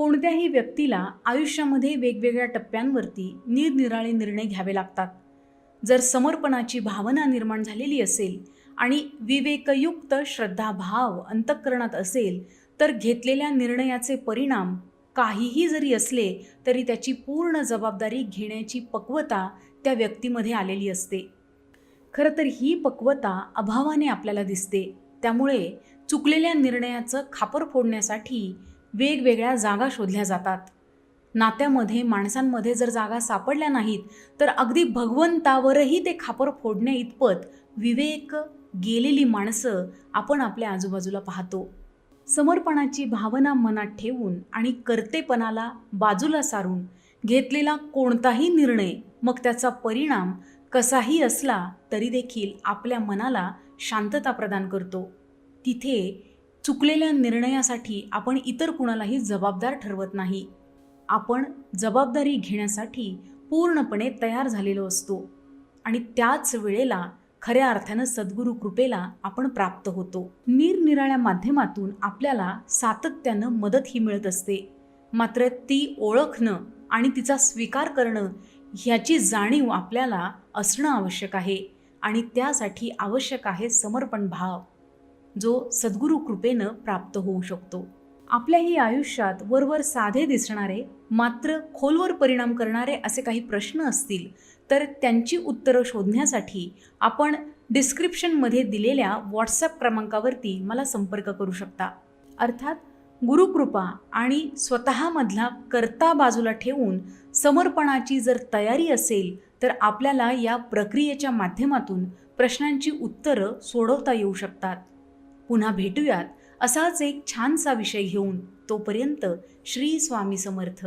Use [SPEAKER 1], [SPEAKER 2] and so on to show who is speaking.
[SPEAKER 1] कोणत्याही व्यक्तीला आयुष्यामध्ये वेगवेगळ्या टप्प्यांवरती निरनिराळे निर्णय घ्यावे लागतात. जर समर्पणाची भावना निर्माण झालेली असेल आणि विवेकयुक्त श्रद्धाभाव अंतःकरणात असेल तर घेतलेल्या निर्णयाचे परिणाम काहीही जरी असले तरी त्याची पूर्ण जबाबदारी घेण्याची पक्वता त्या व्यक्तीमध्ये आलेली असते. खरं तर ही पक्वता अभावाने आपल्याला दिसते. त्यामुळे चुकलेल्या निर्णयाचं खापर फोडण्यासाठी वेगवेगळ्या जागा शोधल्या जातात. नात्यामध्ये माणसांमध्ये जर जागा सापडल्या नाहीत तर अगदी भगवंतावरही ते खापर फोडण्या इतपत विवेक गेलेली माणसं आपण आपल्या आजूबाजूला पाहतो. समर्पणाची भावना मनात ठेवून आणि कर्तेपणाला बाजूला सारून घेतलेला कोणताही निर्णय मग त्याचा परिणाम कसाही असला तरी देखील आपल्या मनाला शांतता प्रदान करतो. तिथे चुकलेल्या निर्णयासाठी आपण इतर कुणालाही जबाबदार ठरवत नाही. आपण जबाबदारी घेण्यासाठी पूर्णपणे तयार झालेलो असतो आणि त्याच वेळेला खऱ्या अर्थानं सद्गुरू कृपेला आपण प्राप्त होतो. निरनिराळ्या माध्यमातून आपल्याला सातत्यानं मदत ही मिळत असते. मात्र ती ओळखणं आणि तिचा स्वीकार करणं ह्याची जाणीव आपल्याला असणं आवश्यक आहे आणि त्यासाठी आवश्यक आहे समर्पण भाव. जो सद्गुरू कृपेनं प्राप्त होऊ शकतो. आपल्याही आयुष्यात वरवर साधे दिसणारे मात्र खोलवर परिणाम करणारे असे काही प्रश्न असतील तर त्यांची उत्तरं शोधण्यासाठी आपण डिस्क्रिप्शनमध्ये दिलेल्या व्हॉट्सअप क्रमांकावरती मला संपर्क करू शकता. अर्थात गुरुकृपा आणि स्वतःमधला कर्ता बाजूला ठेवून समर्पणाची जर तयारी असेल तर आपल्याला या प्रक्रियेच्या माध्यमातून प्रश्नांची उत्तरं सोडवता येऊ शकतात. पुन्हा भेटूयात असाच एक छानसा विषय घेऊन तोपर्यंत श्री स्वामी समर्थ.